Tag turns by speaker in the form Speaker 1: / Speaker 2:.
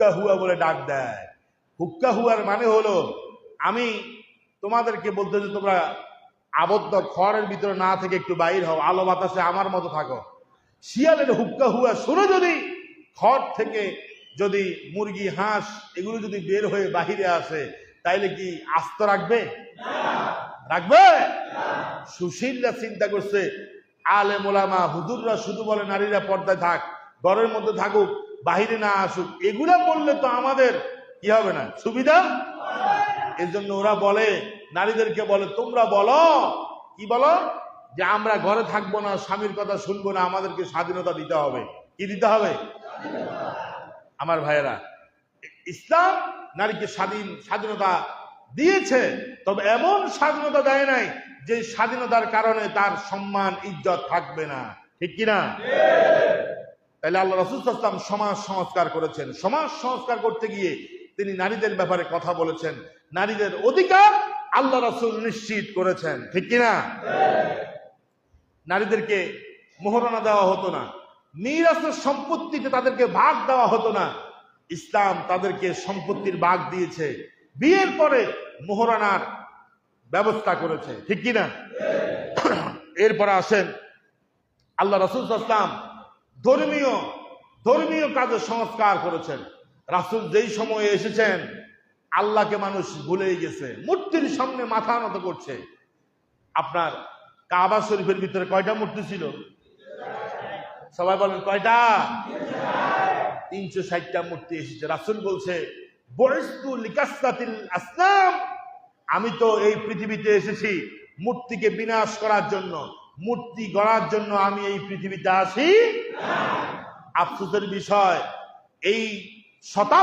Speaker 1: হুক্কা হুয়া বলে ডাক দেয়। হুক্কা হুয়ার মানে হলো আমি তোমাদেরকে বলতে যে তোমরা আবদ্ধ খড়ের ভিতরে না থেকে একটু বাইর হও আলো বাতাসে আমার মতো থাকো। শিয়ালের হুক্কা হুয়া শুনে যদি খড় থেকে যদি মুরগি হাঁস এগুলো যদি বের হয়ে বাহিরে আসে তাইলে কি আস্ত রাখবে? রাখবে? সুশীলরা চিন্তা করছে আলে মোলামা হুদুররা শুধু বলে নারীরা পর্দায় থাক ঘরের মধ্যে থাকুক বাহিরে না আসুক, এগুলা বললে তো আমাদের কি হবে না? সুবিধা? এর জন্য ওরা বলে, নারীদেরকে বলে, তোমরা বলো। কি বলো? যে আমরা ঘরে থাকব না, স্বামীর কথা শুনব না, আমাদেরকে স্বাধীনতা দিতে হবে। কি দিতে হবে? আমার ভাইয়েরা, ইসলাম নারীকে স্বাধীন, স্বাধীনতা দিয়েছে, তবে এমন স্বাধীনতা দেয় নাই যে স্বাধীনতার কারণে তার সম্মান, ইজ্জত থাকবে না। ঠিক কিনা? তাহলে আল্লাহ রসুল ইসলাম সমাজ সংস্কার করেছেন। সমাজ সংস্কার করতে গিয়ে তিনি নারীদের ব্যাপারে কথা বলেছেন। নারীদের অধিকার আল্লাহ রসুল নিশ্চিত করেছেন। ঠিক কিনা? নারীদেরকে মোহরানা দেওয়া হতো না। মিরাসের সম্পত্তিতে তাদেরকে ভাগ দেওয়া হতো না। ইসলাম তাদেরকে সম্পত্তির ভাগ দিয়েছে। বিয়ের পরে মোহরানার ব্যবস্থা করেছে। ঠিক কিনা? এরপরে আসেন আল্লাহ রসুল ইসলাম ধর্মীয় ধর্মীয় কাজে সংস্কার করেছেন। রাসুল যেই সময়ে এসেছেন, আল্লাহকে মানুষ ভুলেই গেছে। মূর্তির সামনে মাথা নত করছে। আপনার কাবা শরীফের ভিতরে কয়টা মূর্তি ছিল? সবাই বলেন, কয়টা? তিনশো ষাটটা মূর্তি এসেছে। রাসুল বলছে আসলাম। আমি তো এই পৃথিবীতে এসেছি মূর্তিকে বিনাশ করার জন্য। মূর্তি গড়ার জন্য আমি এই পৃথিবীতে আসি? আফসোসের বিষয় এই শতাব্দী